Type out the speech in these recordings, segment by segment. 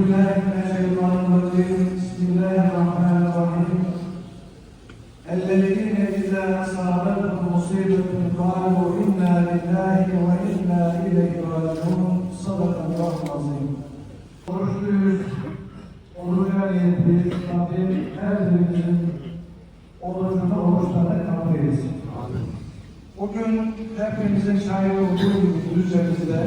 بالله من الشيطان الرجيم بسم الله الرحمن الرحيم الذين إذا أصابتهم مصيبة قالوا إنا لله وإنا إليه راجعون صدق الله العظيم Oruçluyuz, oruca niyetliyiz. Rabbim her birimizin orucunu oruçlarına kabul eylesin. Bugün hepimizin şahit olduğu gibi Düzce'mizde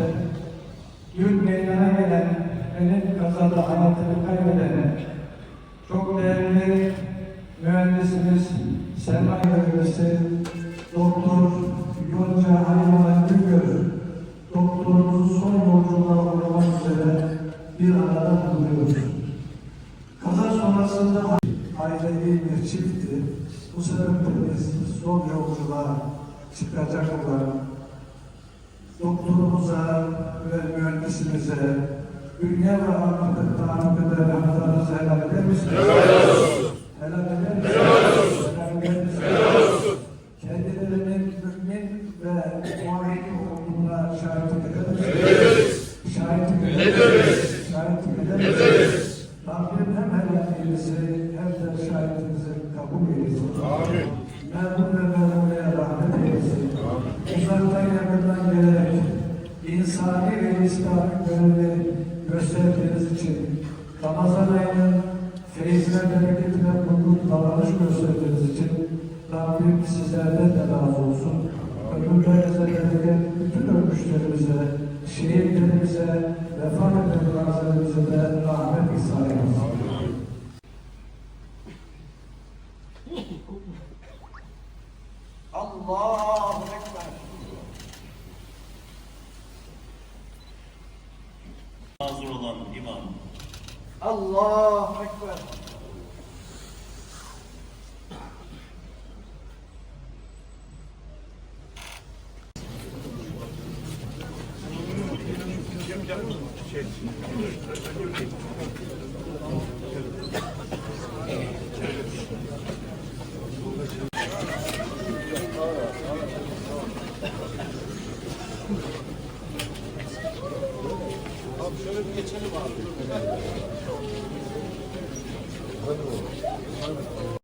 kazada hayatını kaybeden çok değerli mühendisimiz Selma Yörgesi Doktor Yonca Hayvan Güngör doktorumuzun son yolculuğa uğramak üzere bir arada bulunuyoruz. Kaza sonrasında ailevi bir çiftti. Bu sebeple biz son yolculuğa çıkacak olan doktorumuza ve dünya ve ahirette ahirette haklarınızı helal eder misiniz? Helal olsun. Helal eder misiniz? Helal eder misiniz? Helal olsun. Kendilerinin mümin ve muahit olduğuna şahitlik eder misiniz? Ederiz. Şahitlik ederiz. Şahitlik ederiz. Rabbim hem helal eylesin hem de şahitinizi kabul eylesin. Amin. Merhum ve merhumeye rahmet eylesin. Uzaktan yakından gelerek insani ve İslami görevleri gösterdiğiniz için Ramazan ayının feyzine, bereketine uygun davranış gösterdiğiniz için Rabbim sizlerden de razı olsun. Ömürlerinize bereket, bütün ölmüşlerimize, şehitlerimize, vefat eden gazilerimize de rahmet ihsan eylesin. Allahu Hazır olan imam. Allah Ekber. Şey, geçelim abi. Hadi.